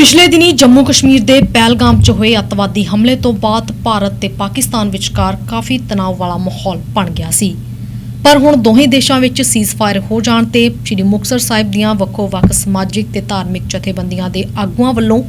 ਪਿਛਲੇ ਦਿਨੀ ਜੰਮੂ ਕਸ਼ਮੀਰ ਦੇ ਪਹਿਲਗਾਮ 'ਚ ਹੋਏ ਅੱਤਵਾਦੀ ਹਮਲੇ ਤੋਂ ਬਾਅਦ ਭਾਰਤ ਤੇ ਪਾਕਿਸਤਾਨ ਵਿਚਕਾਰ ਕਾਫੀ ਤਣਾਅ ਵਾਲਾ ਮਾਹੌਲ ਬਣ ਗਿਆ ਸੀ। ਪਰ ਹੁਣ ਦੋਹੇ ਦੇਸ਼ਾਂ ਵਿੱਚ ਸੀਜ਼ਫਾਇਰ ਹੋ ਜਾਣ ਤੇ ਸ੍ਰੀ ਮੁਕਤਸਰ ਸਾਹਿਬ ਦੀਆਂ ਵੱਖੋ-ਵੱਖ ਸਮਾਜਿਕ ਤੇ ਧਾਰਮਿਕ ਜਥੇਬੰਦੀਆਂ ਦੇ ਆਗੂਆਂ ਵੱਲੋਂ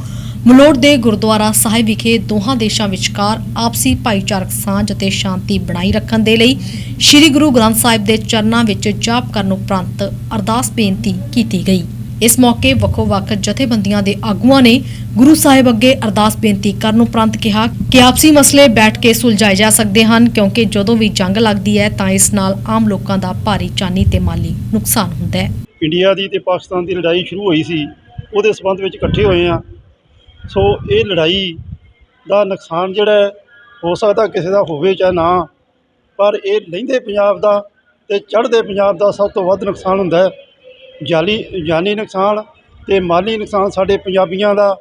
ਮਲੋੜ ਦੇ ਗੁਰਦੁਆਰਾ ਸਾਹਿਬ ਵਿਖੇ ਦੋਹਾਂ ਦੇਸ਼ਾਂ ਵਿਚਕਾਰ ਆਪਸੀ ਭਾਈਚਾਰਕ ਸਾਂਝ ਅਤੇ ਸ਼ਾਂਤੀ ਬਣਾਈ ਰੱਖਣ ਦੇ ਲਈ ਸ੍ਰੀ ਗੁਰੂ ਗ੍ਰੰਥ ਸਾਹਿਬ ਦੇ ਚਰਨਾਂ ਵਿੱਚ ਜਾਪ ਕਰਨ ਉਪਰੰਤ ਅਰਦਾਸ ਬੇਨਤੀ ਕੀਤੀ ਗਈ। ਇਸ ਮੌਕੇ ਵੱਖੋ-ਵੱਖ ਜਥੇਬੰਦੀਆਂ ਦੇ ਆਗੂਆਂ ਨੇ ਗੁਰੂ ਸਾਹਿਬ ਅੱਗੇ ਅਰਦਾਸ ਬੇਨਤੀ ਕਰਨ ਉਪਰੰਤ ਕਿਹਾ ਕਿ ਆਪਸੀ ਮਸਲੇ ਬੈਠ ਕੇ ਸੁਲਝਾਏ ਜਾ ਸਕਦੇ ਹਨ ਕਿਉਂਕਿ ਜਦੋਂ ਵੀ ਜੰਗ ਲੱਗਦੀ ਹੈ ਤਾਂ ਇਸ ਨਾਲ ਆਮ ਲੋਕਾਂ ਦਾ ਭਾਰੀ ਜਾਨੀ ਤੇ ਮਾਲੀ ਨੁਕਸਾਨ ਹੁੰਦਾ ਹੈ। ਇੰਡੀਆ ਦੀ ਤੇ ਪਾਕਿਸਤਾਨ ਦੀ ਲੜਾਈ ਸ਼ੁਰੂ ਹੋਈ ਸੀ ਉਹਦੇ ਸਬੰਧ ਵਿੱਚ ਇਕੱਠੇ ਹੋਏ ਆ ਸੋ ਇਹ ਲੜਾਈ ਦਾ ਨੁਕਸਾਨ ਜਿਹੜਾ ਹੈ, ਹੋ ਸਕਦਾ ਕਿਸੇ ਦਾ ਹੋਵੇ ਚਾਹੇ ਨਾ ਪਰ ਇਹ ਲਹਿੰਦੇ ਪੰਜਾਬ ਦਾ ਤੇ ਚੜ੍ਹਦੇ ਪੰਜਾਬ ਦਾ ਸਭ ਤੋਂ ਵੱਧ ਨੁਕਸਾਨ ਹੁੰਦਾ ਹੈ। ਜਾਲੀ, ਜਾਨੀ ਨੁਕਸਾਨ ਅਤੇ ਮਾਲੀ ਨੁਕਸਾਨ ਸਾਡੇ ਪੰਜਾਬੀਆਂ ਦਾ,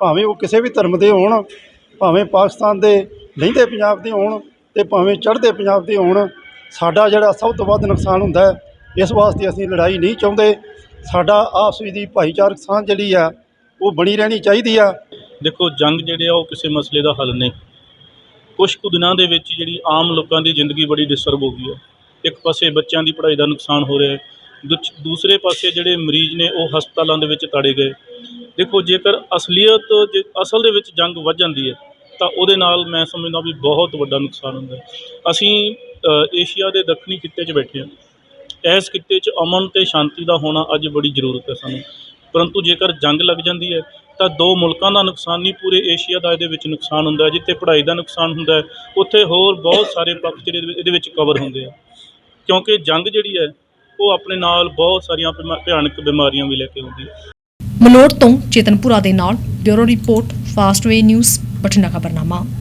ਭਾਵੇਂ ਉਹ ਕਿਸੇ ਵੀ ਧਰਮ ਦੇ ਹੋਣ, ਭਾਵੇਂ ਪਾਕਿਸਤਾਨ ਦੇ ਲਹਿੰਦੇ ਪੰਜਾਬ ਦੇ ਹੋਣ ਅਤੇ ਭਾਵੇਂ ਚੜ੍ਹਦੇ ਪੰਜਾਬ ਦੇ ਹੋਣ, ਸਾਡਾ ਜਿਹੜਾ ਸਭ ਤੋਂ ਵੱਧ ਨੁਕਸਾਨ ਹੁੰਦਾ ਇਸ ਵਾਸਤੇ ਅਸੀਂ ਲੜਾਈ ਨਹੀਂ ਚਾਹੁੰਦੇ। ਸਾਡਾ ਆਪਸ ਵਿੱਚ ਦੀ ਭਾਈਚਾਰਕ ਸਾਂਝ ਜਿਹੜੀ ਆ, ਉਹ ਬਣੀ ਰਹਿਣੀ ਚਾਹੀਦੀ ਆ। ਦੇਖੋ, ਜੰਗ ਜਿਹੜੇ ਆ, ਉਹ ਕਿਸੇ ਮਸਲੇ ਦਾ ਹੱਲ ਨਹੀਂ। ਕੁਝ ਕੁ ਦਿਨਾਂ ਦੇ ਵਿੱਚ ਜਿਹੜੀ ਆਮ ਲੋਕਾਂ ਦੀ ਜ਼ਿੰਦਗੀ ਬੜੀ ਡਿਸਟਰਬ ਹੋ ਗਈ ਹੈ। ਇੱਕ ਪਾਸੇ ਬੱਚਿਆਂ ਦੀ ਪੜ੍ਹਾਈ ਦਾ ਨੁਕਸਾਨ ਹੋ ਰਿਹਾ ਹੈ ਦੂਸਰੇ ਪਾਸੇ ਜਿਹੜੇ ਮਰੀਜ਼ ਨੇ ਉਹ ਹਸਪਤਾਲਾਂ ਦੇ ਵਿੱਚ ਤਾੜੇ ਗਏ। ਦੇਖੋ, ਜੇਕਰ ਅਸਲੀਅਤ ਜੇ, ਅਸਲ ਦੇ ਵਿੱਚ ਜੰਗ ਵੱਧ ਜਾਂਦੀ ਹੈ, ਤਾਂ ਉਹਦੇ ਨਾਲ ਮੈਂ ਸਮਝਦਾ ਵੀ ਬਹੁਤ ਵੱਡਾ ਨੁਕਸਾਨ ਹੁੰਦਾ ਅਸੀਂ ਏਸ਼ੀਆ ਦੇ ਦੱਖਣੀ ਖਿੱਤੇ 'ਚ ਬੈਠੇ ਹਾਂ। ਇਸ ਖਿੱਤੇ 'ਚ ਅਮਨ ਤੇ ਸ਼ਾਂਤੀ ਦਾ ਹੋਣਾ ਅੱਜ ਬੜੀ ਜ਼ਰੂਰਤ ਹੈ ਸਾਨੂੰ। ਪਰੰਤੂ ਜੇਕਰ ਜੰਗ ਲੱਗ ਜਾਂਦੀ ਹੈ, ਤਾਂ ਦੋ ਮੁਲਕਾਂ ਦਾ ਨੁਕਸਾਨ ਨਹੀਂ, ਪੂਰੇ ਏਸ਼ੀਆ ਦਾ ਇਹਦੇ ਵਿੱਚ ਨੁਕਸਾਨ ਹੁੰਦਾ ਜਿੱਥੇ ਪੜ੍ਹਾਈ ਦਾ ਨੁਕਸਾਨ ਹੁੰਦਾ ਉੱਥੇ ਹੋਰ ਬਹੁਤ ਸਾਰੇ ਪੱਖ ਜਿਹੜੇ ਇਹਦੇ ਵਿੱਚ ਕਵਰ ਹੁੰਦੇ ਆ। ਕਿਉਂਕਿ ਜੰਗ ਜਿਹੜੀ ਹੈ ਉਹ ਆਪਣੇ ਨਾਲ ਬਹੁਤ ਸਾਰੀਆਂ ਬਿਮਾ- ਭਿਆਨਕ ਬਿਮਾਰੀਆਂ ਵੀ ਲੈ ਕੇ ਆਉਂਦੀ ਹੈ। ਮਲੋੜ ਤੋਂ ਚੇਤਨਪੁਰਾ ਦੇ ਨਾਲ, bureau report Fastway news, Bathinda ਖਬਰਨਾਮਾ।